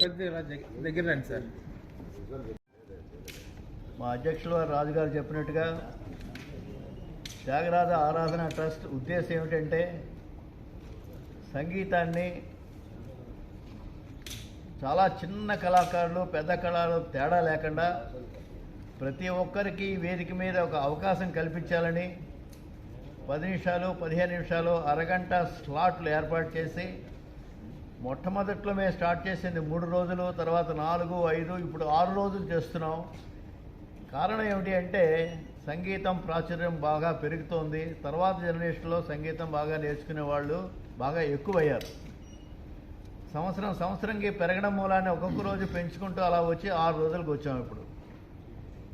కొద్దిగా దగ్గర రండి సార్. మా అధ్యక్షులు రాజు రాజుగారు చెప్పినట్టుగా త్యాగరాజ ఆరాధన ట్రస్ట్ ఉద్దేశం ఏమిటంటే సంగీతాన్ని చాలా చిన్న కళాకారులు పెద్ద కళలు తేడా లేకుండా ప్రతి ఒక్కరికి వేదిక మీద ఒక అవకాశం కల్పించాలని పది నిమిషాలు పదిహేను నిమిషాలు అరగంట స్లాట్లు ఏర్పాటు చేసి మొట్టమొదట్లో మేము స్టార్ట్ చేసింది మూడు రోజులు తర్వాత నాలుగు ఐదు ఇప్పుడు ఆరు రోజులు చేస్తున్నాం. కారణం ఏమిటి అంటే సంగీతం ప్రాచుర్యం బాగా పెరుగుతోంది. తర్వాత జనరేషన్లో సంగీతం బాగా నేర్చుకునే వాళ్ళు బాగా ఎక్కువయ్యారు. సంవత్సరం సంవత్సరంకి పెరగడం మూలాన్ని ఒక్కొక్క రోజు పెంచుకుంటూ అలా వచ్చి ఆరు రోజులకు వచ్చాం ఇప్పుడు.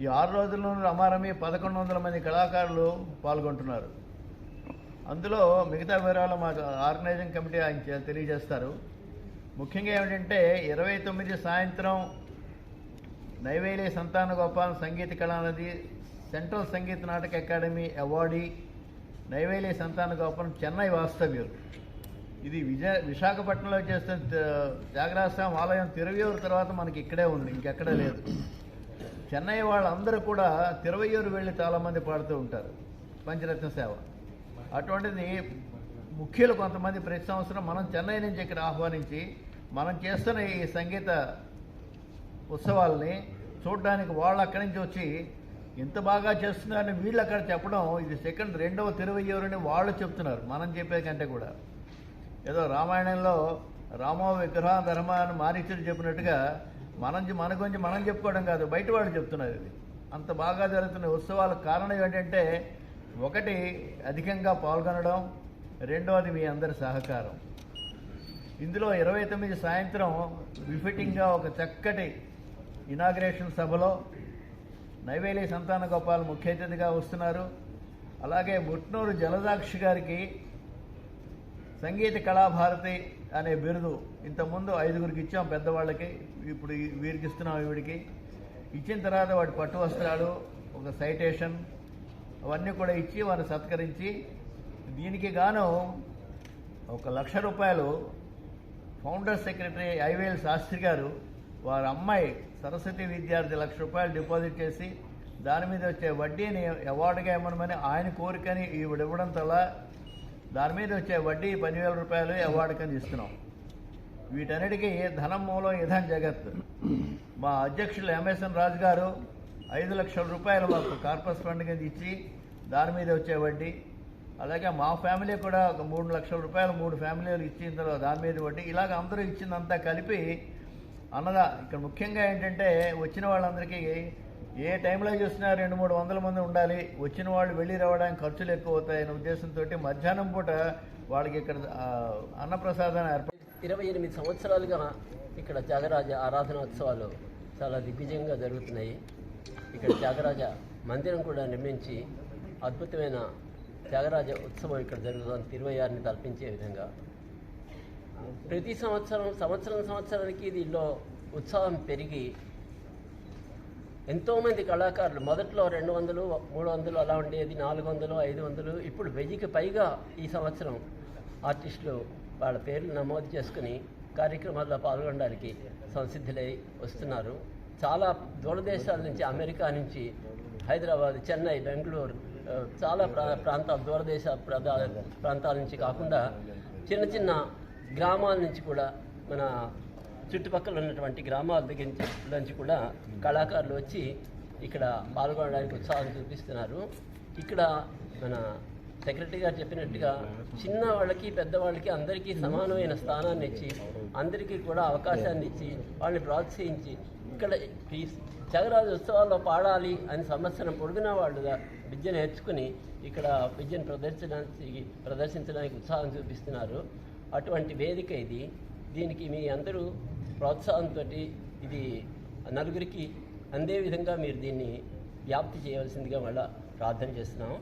ఈ ఆరు రోజుల్లోనూ రమారమి పదకొండు వందల మంది కళాకారులు పాల్గొంటున్నారు. అందులో మిగతా వివరాలు మాకు ఆర్గనైజింగ్ కమిటీ ఆయన తెలియజేస్తారు. ముఖ్యంగా ఏమిటంటే ఇరవై తొమ్మిది సాయంత్రం నైవేలి సంతాన గోపాల్ సంగీత కళానది central Sangeet Natak academy awardee Neyveli సంతాన గోపాలం చెన్నై వాస్తవ్యులు. ఇది విజయ విశాఖపట్నంలో చేస్తున్న త్యాగరాజస్వామి ఆలయం తిరువయూరు తర్వాత మనకి ఇక్కడే ఉంది ఇంకెక్కడ లేదు. చెన్నై వాళ్ళందరూ కూడా తిరువయూరు వెళ్ళి చాలామంది పాడుతూ ఉంటారు. పంచరత్న సేవ. అటువంటిది ముఖ్యులు కొంతమంది ప్రతి సంవత్సరం మనం చెన్నై నుంచి ఇక్కడ ఆహ్వానించి మనం చేస్తున్న ఈ సంగీత ఉత్సవాల్ని చూడడానికి వాళ్ళు అక్కడి నుంచి వచ్చి ఇంత బాగా చేస్తున్నారని వీళ్ళు అక్కడ చెప్పడం ఇది సెకండ్ రెండవ తిరువయ్యూరని వాళ్ళు చెప్తున్నారు మనం చెప్పే కంటే కూడా. ఏదో రామాయణంలో రామో విగ్రహ ధర్మ అని మారీచుడు చెప్పినట్టుగా మనం మన గురించి మనం చెప్పుకోవడం కాదు బయట వాళ్ళు చెప్తున్నారు ఇది. అంత బాగా జరుగుతున్న ఉత్సవాలకు కారణం ఏంటంటే ఒకటి అధికంగా పాల్గొనడం రెండవది మీ అందరి సహకారం. ఇందులో ఇరవై తొమ్మిది సాయంత్రం విఫిటింగ్గా ఒక చక్కటి ఇనాగ్రేషన్ సభలో నైవేలి సంతాన గోపాల్ ముఖ్య అతిథిగా వస్తున్నారు. అలాగే ముట్నూరు జలదాక్షి గారికి సంగీత కళాభారతి అనే బిరుదు ఇంతకుముందు ఐదుగురికి ఇచ్చాం పెద్దవాళ్ళకి ఇప్పుడు వీరికి ఇస్తున్నాం ఈవిడికి. ఇచ్చిన తర్వాత వాటి పట్టు వస్త్రాలు ఒక సైటేషన్ అవన్నీ కూడా ఇచ్చి వారిని సత్కరించి దీనికి గాను ఒక లక్ష రూపాయలు ఫౌండర్ సెక్రటరీ ఐవేల్ శాస్త్రి గారు వారి అమ్మాయి సరస్వతి విద్యార్థి లక్ష రూపాయలు డిపాజిట్ చేసి దాని మీద వచ్చే వడ్డీని అవార్డుగా ఇవ్వమని ఆయన కోరికని ఈవిడ ఇవ్వడం వల్ల దాని మీద వచ్చే వడ్డీ పదివేల రూపాయలు అవార్డు ఇస్తున్నాం. వీటన్నిటికీ ధనం మూలం ఇదం జగత్. మా అధ్యక్షులు ఎంఎస్ఎన్ రాజు గారు ఐదు లక్షల రూపాయలు మాకు కార్పస్ ఫండ్ కింద ఇచ్చి దాని మీద వచ్చే వడ్డీ అలాగే మా ఫ్యామిలీ కూడా ఒక మూడు లక్షల రూపాయలు మూడు ఫ్యామిలీలు ఇచ్చిన తర్వాత దాని మీద వడ్డీ. ఇలాగ అందరూ ఇచ్చిందంతా కలిపి అన్నదా ఇక్కడ ముఖ్యంగా ఏంటంటే వచ్చిన వాళ్ళందరికీ ఏ టైంలో చూసినా రెండు మూడు వందల మంది ఉండాలి వచ్చిన వాళ్ళు వెళ్ళి రావడానికి ఖర్చులు ఎక్కువ అవుతాయనే ఉద్దేశంతో మధ్యాహ్నం పూట వాళ్ళకి ఇక్కడ అన్నప్రసాదం అన్నప్రసాదాన్ని ఏర్పాటు ఇరవై ఎనిమిది సంవత్సరాలుగా ఇక్కడ త్యాగరాజ ఆరాధనోత్సవాలు చాలా దిగ్విజయంగా జరుగుతున్నాయి. ఇక్కడ త్యాగరాజ మందిరం కూడా నిర్మించి అద్భుతమైన త్యాగరాజ ఉత్సవం ఇక్కడ జరుగుతుంది తిరువయ్యారిని తలపించే విధంగా. ప్రతి సంవత్సరం సంవత్సరం సంవత్సరానికి దీనిలో ఉత్సాహం పెరిగి ఎంతోమంది కళాకారులు మొదట్లో రెండు వందలు మూడు వందలు అలా ఉండేది నాలుగు వందలు ఐదు వందలు ఇప్పుడు వెయ్యికి పైగా ఈ సంవత్సరం ఆర్టిస్టులు వాళ్ళ పేర్లు నమోదు చేసుకుని కార్యక్రమాల్లో పాల్గొనడానికి సంసిద్ధులై వస్తున్నారు. చాలా దూరదేశాల నుంచి అమెరికా నుంచి హైదరాబాద్ చెన్నై బెంగళూరు చాలా ప్రా ప్రాంతాలు దూరదేశ ప్రాంతాల నుంచి కాకుండా చిన్న చిన్న గ్రామాల నుంచి కూడా మన చుట్టుపక్కల ఉన్నటువంటి గ్రామాల దగ్గర నుంచి- నుంచి కూడా కళాకారులు వచ్చి ఇక్కడ పాల్గొనడానికి ఉత్సాహం చూపిస్తున్నారు. ఇక్కడ మన సెక్రటరీ గారు చెప్పినట్టుగా చిన్న వాళ్ళకి పెద్దవాళ్ళకి అందరికీ సమానమైన స్థానాన్ని ఇచ్చి అందరికీ కూడా అవకాశాన్ని ఇచ్చి వాళ్ళని ప్రోత్సహించి ఇక్కడ ఈ చగరాజు ఉత్సవాల్లో పాడాలి అని సంవత్సరం పొడుగున వాళ్ళుగా విద్య నేర్చుకుని ఇక్కడ విద్యను ప్రదర్శించడానికి ప్రదర్శించడానికి ఉత్సాహం చూపిస్తున్నారు. అటువంటి వేదిక ఇది. దీనికి మీ అందరూ ప్రోత్సాహంతో ఇది నలుగురికి అందే విధంగా మీరు దీన్ని వ్యాప్తి చేయవలసిందిగా మళ్ళా ప్రార్థన చేస్తున్నాం.